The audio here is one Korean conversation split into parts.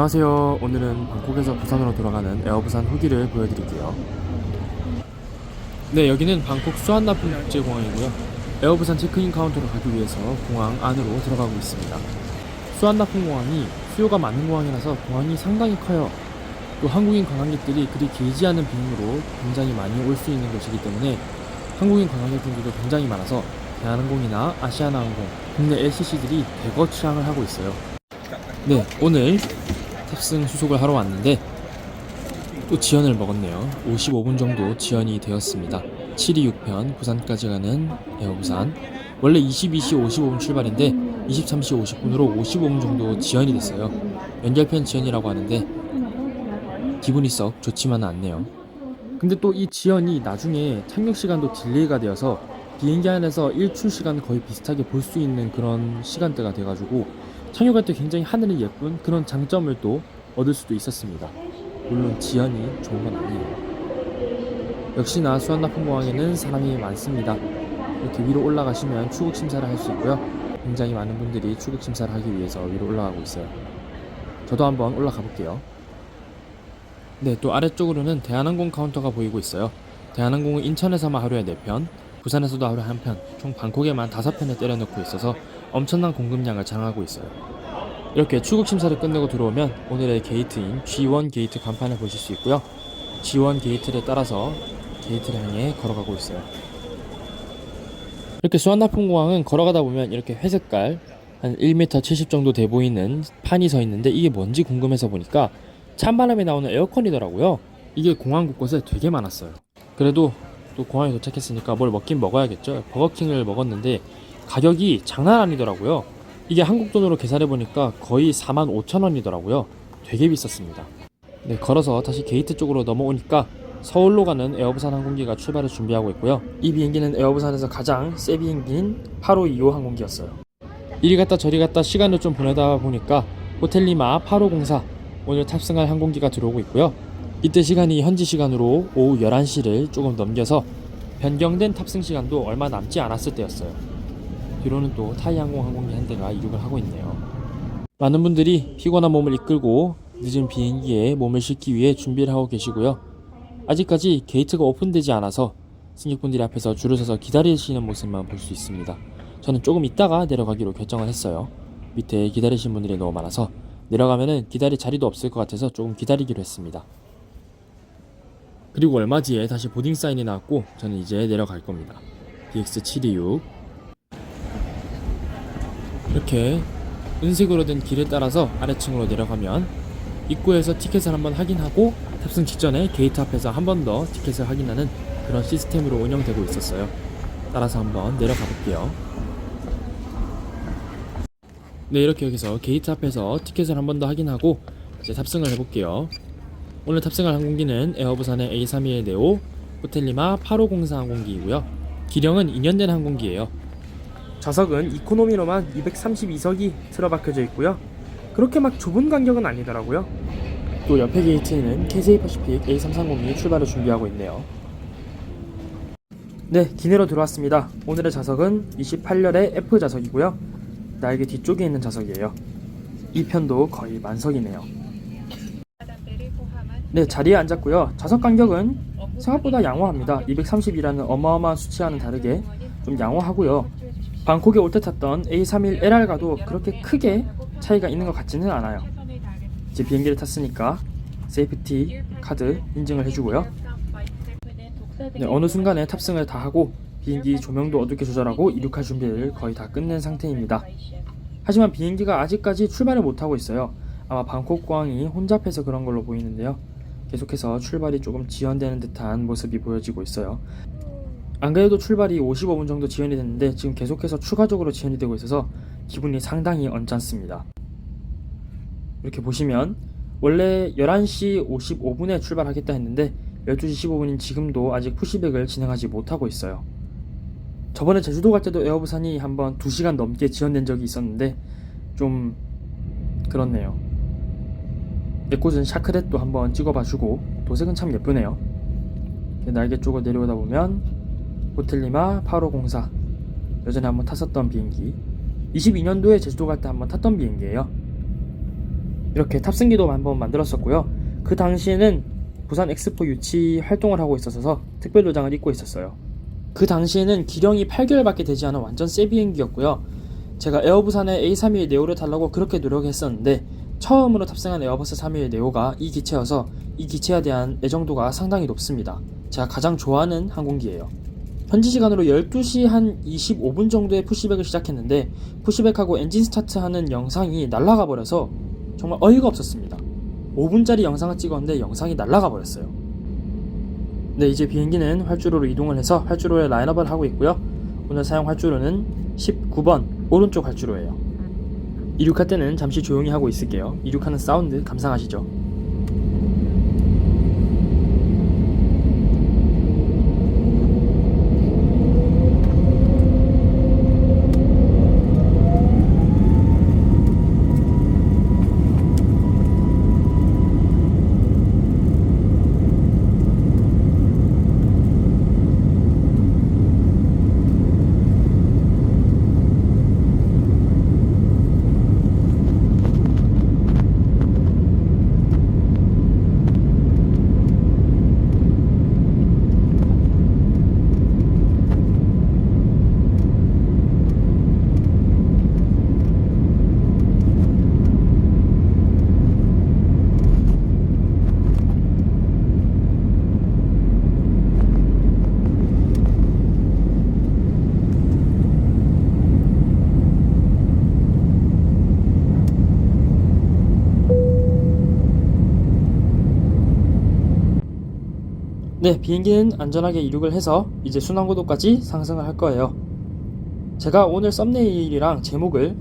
안녕하세요. 오늘은 방콕에서 부산으로 돌아가는 에어부산 후기를 보여드릴게요. 네, 여기는 방콕 수완나품 국제공항이고요. 에어부산 체크인 카운터로 가기 위해서 공항 안으로 들어가고 있습니다. 수완나품 공항이 수요가 많은 공항이라서 공항이 상당히 커요. 또 한국인 관광객들이 그리 길지 않은 비행으로 굉장히 많이 올 수 있는 곳이기 때문에 한국인 관광객분들도 굉장히 많아서 대한항공이나 아시아나항공, 국내 LCC들이 대거 출항을 하고 있어요. 네, 오늘 탑승 수속을 하러 왔는데 또 지연을 먹었네요. 55분 정도 지연이 되었습니다. 726편 부산까지 가는 에어부산 원래 22시 55분 출발인데 23시 50분으로 55분 정도 지연이 됐어요. 연결편 지연이라고 하는데 기분이 썩 좋지만은 않네요. 근데 또 이 지연이 나중에 착륙 시간도 딜레이가 되어서 비행기 안에서 일출 시간 거의 비슷하게 볼 수 있는 그런 시간대가 돼가지고 착륙할 때 굉장히 하늘이 예쁜 그런 장점을 또 얻을 수도 있었습니다. 물론 지연이 좋은 건 아니에요. 역시나 수완나품공항에는 사람이 많습니다. 이렇게 위로 올라가시면 출국 심사를 할 수 있고요. 굉장히 많은 분들이 출국 심사를 하기 위해서 위로 올라가고 있어요. 저도 한번 올라가 볼게요. 네, 또 아래쪽으로는 대한항공 카운터가 보이고 있어요. 대한항공은 인천에서만 하루에 4편, 부산에서도 하루에 1편, 총 방콕에만 5편을 때려넣고 있어서 엄청난 공급량을 자랑하고 있어요. 이렇게 출국 심사를 끝내고 들어오면 오늘의 게이트인 G1 게이트 간판을 보실 수 있고요. G1 게이트를 따라서 게이트를 향해 걸어가고 있어요. 이렇게 수완나품공항은 걸어가다 보면 이렇게 회색깔 한 1m 70 정도 돼 보이는 판이 서 있는데 이게 뭔지 궁금해서 보니까 찬바람이 나오는 에어컨이더라고요. 이게 공항 곳곳에 되게 많았어요. 그래도 또 공항에 도착했으니까 뭘 먹긴 먹어야겠죠. 버거킹을 먹었는데 가격이 장난 아니더라고요. 이게 한국 돈으로 계산해 보니까 거의 4만 5천 원이더라고요. 되게 비쌌습니다. 네, 걸어서 다시 게이트 쪽으로 넘어오니까 서울로 가는 에어부산 항공기가 출발을 준비하고 있고요. 이 비행기는 에어부산에서 가장 새 비행기인 8525 항공기였어요. 이리 갔다 저리 갔다 시간을 좀 보내다 보니까 호텔리마 8504 오늘 탑승할 항공기가 들어오고 있고요. 이때 시간이 현지 시간으로 오후 11시를 조금 넘겨서 변경된 탑승 시간도 얼마 남지 않았을 때였어요. 뒤로는 또 타이 항공 항공기 한 대가 이륙을 하고 있네요. 많은 분들이 피곤한 몸을 이끌고 늦은 비행기에 몸을 싣기 위해 준비를 하고 계시고요. 아직까지 게이트가 오픈되지 않아서 승객분들이 앞에서 줄을 서서 기다리시는 모습만 볼 수 있습니다. 저는 조금 있다가 내려가기로 결정을 했어요. 밑에 기다리신 분들이 너무 많아서 내려가면은 기다릴 자리도 없을 것 같아서 조금 기다리기로 했습니다. 그리고 얼마 뒤에 다시 보딩 사인이 나왔고 저는 이제 내려갈 겁니다. BX726 이렇게 은색으로 된 길을 따라서 아래층으로 내려가면 입구에서 티켓을 한번 확인하고 탑승 직전에 게이트 앞에서 한 번 더 티켓을 확인하는 그런 시스템으로 운영되고 있었어요. 따라서 한번 내려가 볼게요. 네, 이렇게 여기서 게이트 앞에서 티켓을 한 번 더 확인하고 이제 탑승을 해볼게요. 오늘 탑승할 항공기는 에어부산의 A321 네오 호텔리마 8504 항공기이고요. 기령은 2년 된 항공기예요. 좌석은 이코노미로만 232석이 틀어박혀져 있고요. 그렇게 막 좁은 간격은 아니더라고요. 또 옆에 게이트에는 KJ 퍼시픽 A330이 출발을 준비하고 있네요. 네, 기내로 들어왔습니다. 오늘의 좌석은 28열의 F 좌석이고요. 날개 뒤쪽에 있는 좌석이에요. 이 편도 거의 만석이네요. 네, 자리에 앉았고요. 좌석 간격은 생각보다 양호합니다. 230이라는 어마어마한 수치와는 다르게 좀 양호하고요. 방콕에 올 때 탔던 A31LR과도 그렇게 크게 차이가 있는 것 같지는 않아요. 이제 비행기를 탔으니까 세이프티 카드 인증을 해주고요. 네, 어느 순간에 탑승을 다 하고 비행기 조명도 어둡게 조절하고 이륙할 준비를 거의 다 끝낸 상태입니다. 하지만 비행기가 아직까지 출발을 못하고 있어요. 아마 방콕 공항이 혼잡해서 그런 걸로 보이는데요. 계속해서 출발이 조금 지연되는 듯한 모습이 보여지고 있어요. 안 그래도 출발이 55분 정도 지연이 됐는데 지금 계속해서 추가적으로 지연이 되고 있어서 기분이 상당히 언짢습니다. 이렇게 보시면 원래 11시 55분에 출발하겠다 했는데 12시 15분인 지금도 아직 푸시백을 진행하지 못하고 있어요. 저번에 제주도 갈 때도 에어부산이 한번 2시간 넘게 지연된 적이 있었는데 좀 그렇네요. 내 꽃은 샤크렛도 한번 찍어봐주고 도색은 참 예쁘네요. 날개 쪽으로 내려오다 보면 호텔리마 8504 여전히 한번 탔었던 비행기 22년도에 제주도 갈 때 한번 탔던 비행기예요 이렇게 탑승기도 한번 만들었었고요. 그 당시에는 부산 엑스포 유치 활동을 하고 있어서 특별 도장을 입고 있었어요. 그 당시에는 기령이 8개월밖에 되지 않은 완전 새 비행기였고요. 제가 에어부산의 A321 네오를 달라고 그렇게 노력했었는데 처음으로 탑승한 에어버스 321 네오가 이 기체여서 이 기체에 대한 애정도가 상당히 높습니다. 제가 가장 좋아하는 항공기예요. 현지 시간으로 12시 한 25분 정도에 푸시백을 시작했는데 푸시백하고 엔진 스타트하는 영상이 날아가 버려서 정말 어이가 없었습니다. 5분짜리 영상을 찍었는데 영상이 날아가 버렸어요. 네, 이제 비행기는 활주로로 이동을 해서 활주로에 라인업을 하고 있고요. 오늘 사용 활주로는 19번 오른쪽 활주로예요. 이륙할 때는 잠시 조용히 하고 있을게요. 이륙하는 사운드 감상하시죠. 네, 비행기는 안전하게 이륙을 해서 이제 순항고도까지 상승을 할 거예요. 제가 오늘 썸네일이랑 제목을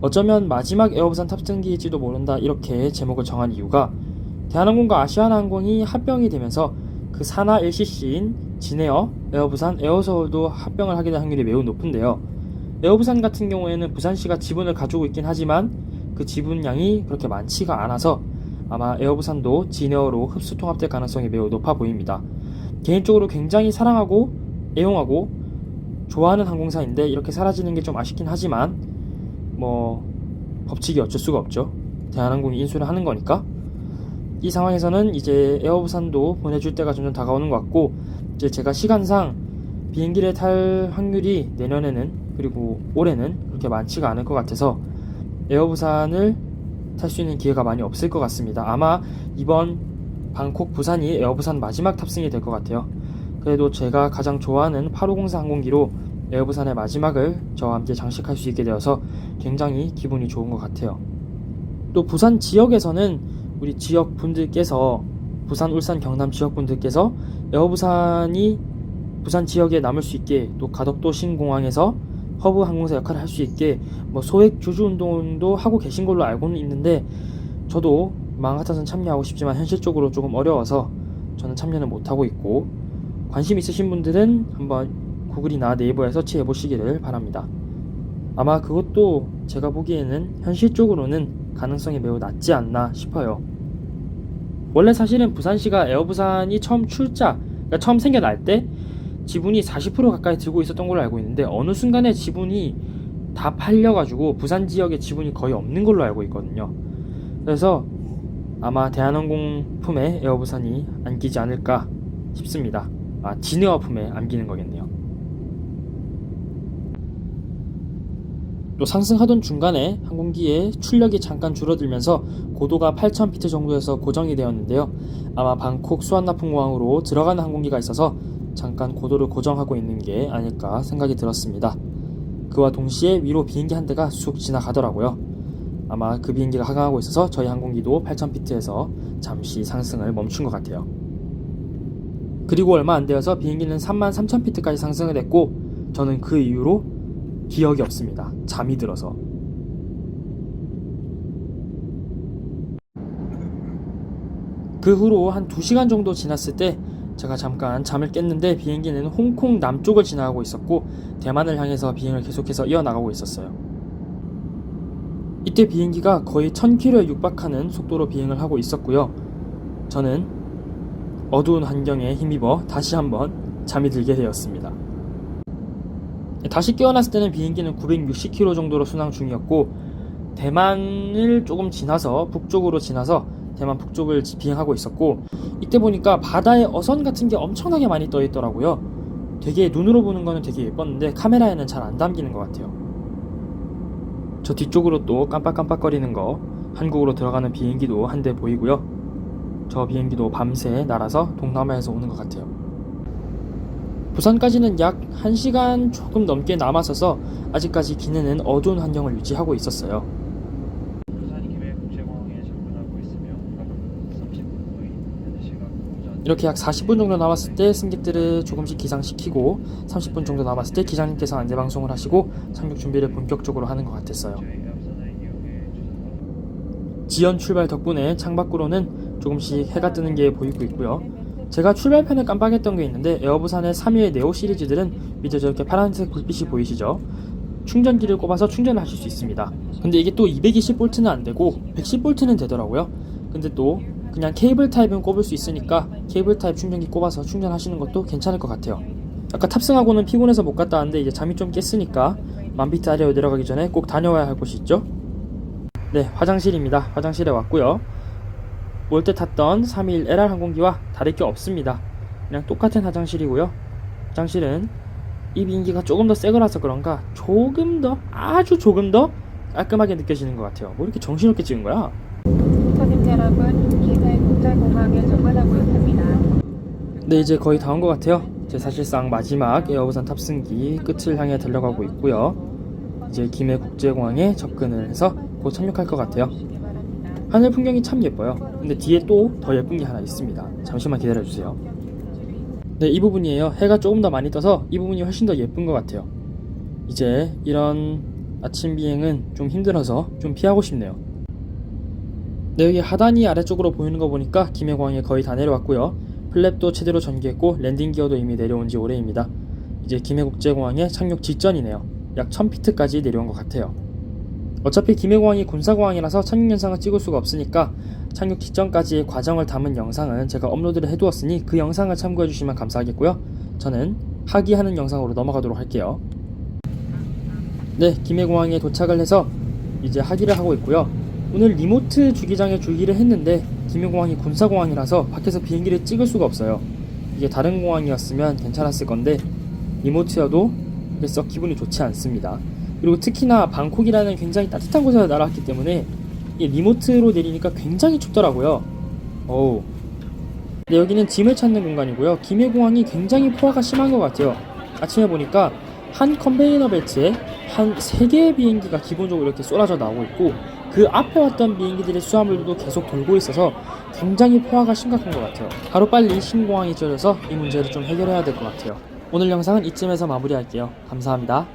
어쩌면 마지막 에어부산 탑승기일지도 모른다 이렇게 제목을 정한 이유가 대한항공과 아시아나항공이 합병이 되면서 그 산하 LCC인 진에어, 에어부산, 에어서울도 합병을 하게 될 확률이 매우 높은데요. 에어부산 같은 경우에는 부산시가 지분을 가지고 있긴 하지만 그 지분량이 그렇게 많지가 않아서 아마 에어부산도 진에어로 흡수 통합될 가능성이 매우 높아 보입니다. 개인적으로 굉장히 사랑하고 애용하고 좋아하는 항공사인데 이렇게 사라지는 게 좀 아쉽긴 하지만 뭐 법칙이 어쩔 수가 없죠. 대한항공이 인수를 하는 거니까 이 상황에서는 이제 에어부산도 보내줄 때가 점점 다가오는 것 같고 이제 제가 시간상 비행기를 탈 확률이 내년에는 그리고 올해는 그렇게 많지가 않을 것 같아서 에어부산을 탈 수 있는 기회가 많이 없을 것 같습니다. 아마 이번 방콕 부산이 에어부산 마지막 탑승이 될 것 같아요. 그래도 제가 가장 좋아하는 8504 항공기로 에어부산의 마지막을 저와 함께 장식할 수 있게 되어서 굉장히 기분이 좋은 것 같아요. 또 부산 지역에서는 우리 지역 분들께서 부산, 울산, 경남 지역 분들께서 에어부산이 부산 지역에 남을 수 있게 또 가덕도 신공항에서 허브 항공사 역할을 할 수 있게 뭐 소액 주주 운동도 하고 계신 걸로 알고는 있는데 저도 같아서는 참여하고 싶지만 현실적으로 조금 어려워서 저는 참여는 못하고 있고 관심 있으신 분들은 한번 구글이나 네이버에 서치해 보시기를 바랍니다. 아마 그것도 제가 보기에는 현실적으로는 가능성이 매우 낮지 않나 싶어요. 원래 사실은 부산시가 에어부산이 처음 출자, 그러니까 처음 생겨날 때 지분이 40% 가까이 들고 있었던 걸로 알고 있는데 어느 순간에 지분이 다 팔려가지고 부산 지역에 지분이 거의 없는 걸로 알고 있거든요. 그래서 아마 대한항공 품에 에어부산이 안기지 않을까 싶습니다. 아, 진에어 품에 안기는 거겠네요. 또 상승하던 중간에 항공기의 출력이 잠깐 줄어들면서 고도가 8,000피트 정도에서 고정이 되었는데요. 아마 방콕 수완나풍공항으로 들어가는 항공기가 있어서 잠깐 고도를 고정하고 있는 게 아닐까 생각이 들었습니다. 그와 동시에 위로 비행기 한 대가 쑥 지나가더라고요. 아마 그 비행기가 하강하고 있어서 저희 항공기도 8,000피트에서 잠시 상승을 멈춘 것 같아요. 그리고 얼마 안 되어서 비행기는 33,000피트까지 상승을 했고 저는 그 이후로 기억이 없습니다. 잠이 들어서. 그 후로 한 2시간 정도 지났을 때 제가 잠깐 잠을 깼는데 비행기는 홍콩 남쪽을 지나가고 있었고 대만을 향해서 비행을 계속해서 이어나가고 있었어요. 이때 비행기가 거의 1000km에 육박하는 속도로 비행을 하고 있었고요. 저는 어두운 환경에 힘입어 다시 한번 잠이 들게 되었습니다. 다시 깨어났을 때는 비행기는 960km 정도로 순항 중이었고 대만을 조금 지나서 북쪽으로 지나서 대만 북쪽을 지- 비행하고 있었고 이때 보니까 바다에 어선 같은 게 엄청나게 많이 떠 있더라고요. 되게 눈으로 보는 거는 되게 예뻤는데 카메라에는 잘 안 담기는 것 같아요. 저 뒤쪽으로 또 깜빡깜빡거리는 거 한국으로 들어가는 비행기도 한 대 보이고요. 저 비행기도 밤새 날아서 동남아에서 오는 것 같아요. 부산까지는 약 1시간 조금 넘게 남았어서 아직까지 기내는 어두운 환경을 유지하고 있었어요. 부산 김해국제공항에 접근하고 있으며 약 30분 후인 현재 시각 오전 이렇게 약 40분 정도 남았을 때 승객들을 조금씩 기상시키고 30분 정도 남았을 때 기장님께서 안내 방송을 하시고 착륙 준비를 본격적으로 하는 것 같았어요. 지연 출발 덕분에 창밖으로는 조금씩 해가 뜨는 게 보이고 있고요. 제가 출발편에 깜빡했던 게 있는데 에어부산의 3위의 네오 시리즈들은 밑에 저렇게 파란색 불빛이 보이시죠? 충전기를 꼽아서 충전을 하실 수 있습니다. 근데 이게 또 220V는 안 되고 110V는 되더라고요. 근데 또 그냥 케이블 타입은 꼽을 수 있으니까 케이블 타입 충전기 꼽아서 충전하시는 것도 괜찮을 것 같아요. 아까 탑승하고는 피곤해서 못 갔다 왔는데 이제 잠이 좀 깼으니까 만비트 아래로 내려가기 전에 꼭 다녀와야 할 곳이 있죠. 네, 화장실입니다. 화장실에 왔고요. 올 때 탔던 321 LR 항공기와 다를 게 없습니다. 그냥 똑같은 화장실이고요. 화장실은 이 비행기가 조금 더 새 거라서 그런가 조금 더 아주 조금 더 깔끔하게 느껴지는 것 같아요. 뭐 이렇게 정신없게 찍은 거야? 있습니다. 네, 이제 거의 다 온 것 같아요. 제 사실상 마지막 에어부산 탑승기 끝을 향해 달려가고 있고요. 이제 김해 국제공항에 접근을 해서 곧 착륙할 것 같아요. 하늘 풍경이 참 예뻐요. 근데 뒤에 또 더 예쁜 게 하나 있습니다. 잠시만 기다려주세요. 네, 이 부분이에요. 해가 조금 더 많이 떠서 이 부분이 훨씬 더 예쁜 것 같아요. 이제 이런 아침 비행은 좀 힘들어서 좀 피하고 싶네요. 네, 여기 하단이 아래쪽으로 보이는 거 보니까 김해공항에 거의 다 내려왔고요. 플랩도 제대로 전개했고 랜딩 기어도 이미 내려온 지 오래입니다. 이제 김해국제공항에 착륙 직전이네요. 약 1000피트까지 내려온 것 같아요. 어차피 김해공항이 군사공항이라서 착륙 영상을 찍을 수가 없으니까 착륙 직전까지의 과정을 담은 영상은 제가 업로드를 해두었으니 그 영상을 참고해 주시면 감사하겠고요. 저는 하기하는 영상으로 넘어가도록 할게요. 네, 김해공항에 도착을 해서 이제 하기를 하고 있고요. 오늘 리모트 주기장에 주기를 했는데 김해공항이 군사공항이라서 밖에서 비행기를 찍을 수가 없어요. 이게 다른 공항이었으면 괜찮았을 건데 리모트여도 썩 기분이 좋지 않습니다. 그리고 특히나 방콕이라는 굉장히 따뜻한 곳에서 날아왔기 때문에 이 리모트로 내리니까 굉장히 춥더라고요. 어우. 네, 여기는 짐을 찾는 공간이고요. 김해공항이 굉장히 포화가 심한 것 같아요. 아침에 보니까 한 컨베이너 벨트에 한 3개의 비행기가 기본적으로 이렇게 쏟아져 나오고 있고 그 앞에 왔던 비행기들의 수화물도 계속 돌고 있어서 굉장히 포화가 심각한 것 같아요. 하루빨리 신공항이 지어져서 이 문제를 좀 해결해야 될 것 같아요. 오늘 영상은 이쯤에서 마무리할게요. 감사합니다.